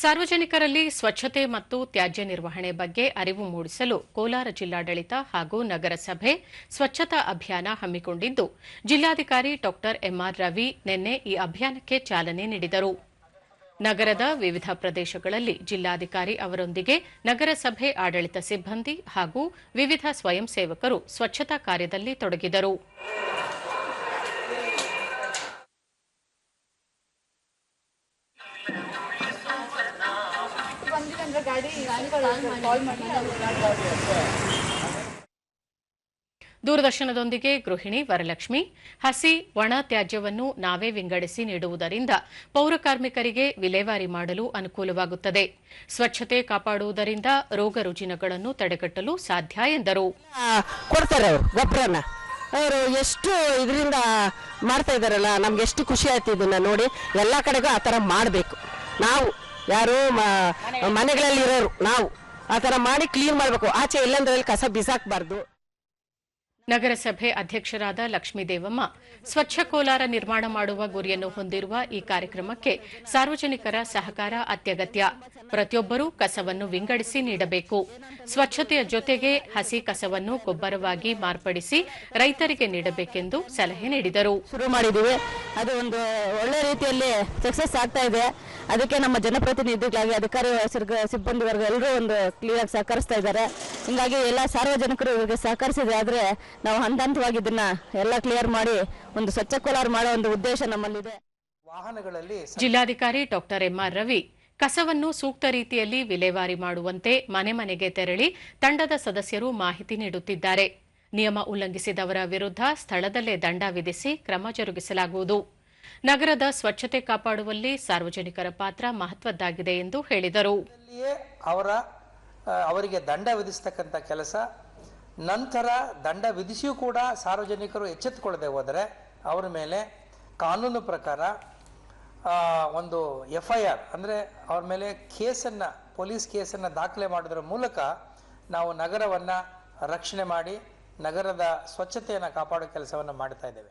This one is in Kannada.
ಸಾರ್ವಜನಿಕರಲ್ಲಿ ಸ್ವಚ್ಛತೆ ಮತ್ತು ತ್ಯಾಜ್ಯ ನಿರ್ವಹಣೆ ಬಗ್ಗೆ ಅರಿವು ಮೂಡಿಸಲು ಕೋಲಾರ ಜಿಲ್ಲಾಡಳಿತ ಹಾಗೂ ನಗರಸಭೆ ಸ್ವಚ್ಛತಾ ಅಭಿಯಾನ ಹಮ್ಮಿಕೊಂಡಿದ್ದು, ಜಿಲ್ಲಾಧಿಕಾರಿ ಡಾ ಎಂಆರ್ ರವಿ ನಿನ್ನೆ ಈ ಅಭಿಯಾನಕ್ಕೆ ಚಾಲನೆ ನೀಡಿದರು. ನಗರದ ವಿವಿಧ ಪ್ರದೇಶಗಳಲ್ಲಿ ಜಿಲ್ಲಾಧಿಕಾರಿ ಅವರೊಂದಿಗೆ ನಗರಸಭೆ ಆಡಳಿತ ಸಿಬ್ಬಂದಿ ಹಾಗೂ ವಿವಿಧ ಸ್ವಯಂ ಸೇವಕರು ಸ್ವಚ್ಛತಾ ಕಾರ್ಯದಲ್ಲಿ ತೊಡಗಿದರು. ದೂರದರ್ಶನದೊಂದಿಗೆ ಗೃಹಿಣಿ ವರಲಕ್ಷ್ಮಿ. ಹಸಿ ಒಣ ತ್ಯಾಜ್ಯವನ್ನು ನಾವೇ ವಿಂಗಡಿಸಿ ನೀಡುವುದರಿಂದ ಪೌರಕಾರ್ಮಿಕರಿಗೆ ವಿಲೇವಾರಿ ಮಾಡಲು ಅನುಕೂಲವಾಗುತ್ತದೆ. ಸ್ವಚ್ಛತೆ ಕಾಪಾಡುವುದರಿಂದ ರೋಗ ರುಜಿನಗಳನ್ನು ತಡೆಗಟ್ಟಲು ಸಾಧ್ಯ ಎಂದರು. ಕೊಡ್ತಾರೆ ಅವರು ಗೊಬ್ಬರನ. ಅವರು ಎಷ್ಟು ಇದರಿಂದ ಮಾಡ್ತಾ ಇದ್ದಾರಲ್ಲ ನಮ್ಗೆ ಎಷ್ಟು ಖುಷಿ ಆಯ್ತು ಇದನ್ನ ನೋಡಿ. ಎಲ್ಲ ಕಡೆಗೂ ಆ ಥರ ಮಾಡಬೇಕು. ನಾವು ಯಾರು ಮನೆಗಳಲ್ಲಿ ಇರೋರು ನಾವು. ಆ ಥರ ಮಾಡಿ ಕ್ಲೀನ್ ಮಾಡಬೇಕು. ಆಚೆ ಎಲ್ಲಂದ್ರಲ್ಲಿ ಕಸ ಬಿಸಾಕಬಾರ್ದು. ನಗರಸಭೆ ಅಧ್ಯಕ್ಷರಾದ ಲಕ್ಷ್ಮೀದೇವಮ್ಮ ಸ್ವಚ್ಛ ಕೋಲಾರ ನಿರ್ಮಾಣ ಮಾಡುವ ಗುರಿಯನ್ನು ಹೊಂದಿರುವ ಈ ಕಾರ್ಯಕ್ರಮಕ್ಕೆ ಸಾರ್ವಜನಿಕರ ಸಹಕಾರ ಅತ್ಯಗತ್ಯ. ಪ್ರತಿಯೊಬ್ಬರೂ ಕಸವನ್ನು ವಿಂಗಡಿಸಿ ನೀಡಬೇಕು. ಸ್ವಚ್ಛತೆಯ ಜೊತೆಗೆ ಹಸಿ ಕಸವನ್ನು ಗೊಬ್ಬರವಾಗಿ ಮಾರ್ಪಡಿಸಿ ರೈತರಿಗೆ ನೀಡಬೇಕೆಂದು ಸಲಹೆ ನೀಡಿದರು. ಶುರು ಮಾಡಿದ್ದೀವಿ. ಅದು ಒಂದು ಒಳ್ಳೆ ರೀತಿಯಲ್ಲಿ ಸಕ್ಸಸ್ ಆಗ್ತಾ ಇದೆ. ಅದಕ್ಕೆ ನಮ್ಮ ಜನಪ್ರತಿನಿಧಿಗಳಾಗಿ ಅಧಿಕಾರಿ ವರ್ಗ- ಸಿಬ್ಬಂದಿ ವರ್ಗ ಎಲ್ಲರೂ ಒಂದು ಕ್ಲಿಯರ್ ಸಹಕರಿಸ್ತಾ ಇದ್ದಾರೆ. ಹಿಂಗಾಗಿ ಎಲ್ಲ ಸಾರ್ವಜನಿಕರು ಇವರಿಗೆ ಸಹಕರಿಸಿದೆ ಆದರೆ ನಾವು ಹಂತ ಹಂತವಾಗಿ ಇದನ್ನ ಎಲ್ಲ ಕ್ಲಿಯರ್ ಮಾಡಿ ಒಂದು ಸ್ವಚ್ಛ ಕೋಲಾರ ಮಾಡೋ ಒಂದು ಉದ್ದೇಶ ನಮ್ಮಲ್ಲಿದೆ. ವಾಹನಗಳಲ್ಲಿ ಜಿಲ್ಲಾಧಿಕಾರಿ ಡಾಕ್ಟರ್ ಎಂಆರ್ ರವಿ ಕಸವನ್ನು ಸೂಕ್ತ ರೀತಿಯಲ್ಲಿ ವಿಲೇವಾರಿ ಮಾಡುವಂತೆ ಮನೆ ಮನೆಗೆ ತೆರಳಿ ತಂಡದ ಸದಸ್ಯರು ಮಾಹಿತಿ ನೀಡುತ್ತಿದ್ದಾರೆ. ನಿಯಮ ಉಲ್ಲಂಘಿಸಿದವರ ವಿರುದ್ಧ ಸ್ಥಳದಲ್ಲೇ ದಂಡ ವಿಧಿಸಿ ಕ್ರಮ ಜರುಗಿಸಲಾಗುವುದು. ನಗರದ ಸ್ವಚ್ಛತೆ ಕಾಪಾಡುವಲ್ಲಿ ಸಾರ್ವಜನಿಕರ ಪಾತ್ರ ಮಹತ್ವದ್ದಾಗಿದೆ ಎಂದು ಹೇಳಿದರು. ಅವರ ಅವರಿಗೆ ದಂಡ ವಿಧಿಸ್ತಕ್ಕಂಥ ಕೆಲಸ. ನಂತರ ದಂಡ ವಿಧಿಸಿಯೂ ಕೂಡ ಸಾರ್ವಜನಿಕರು ಎಚ್ಚೆತ್ತುಕೊಳ್ಳದೆ ಹೋದರೆ ಅವರ ಮೇಲೆ ಕಾನೂನು ಪ್ರಕಾರ ಒಂದು ಎಫ್ ಐ ಆರ್ ಅಂದರೆ ಅವ್ರ ಮೇಲೆ ಕೇಸನ್ನು, ಪೊಲೀಸ್ ಕೇಸನ್ನು ದಾಖಲೆ ಮಾಡೋದ್ರ ಮೂಲಕ ನಾವು ನಗರವನ್ನು ರಕ್ಷಣೆ ಮಾಡಿ, ನಗರದ ಸ್ವಚ್ಛತೆಯನ್ನು ಕಾಪಾಡೋ ಕೆಲಸವನ್ನು ಮಾಡ್ತಾ ಇದ್ದೇವೆ.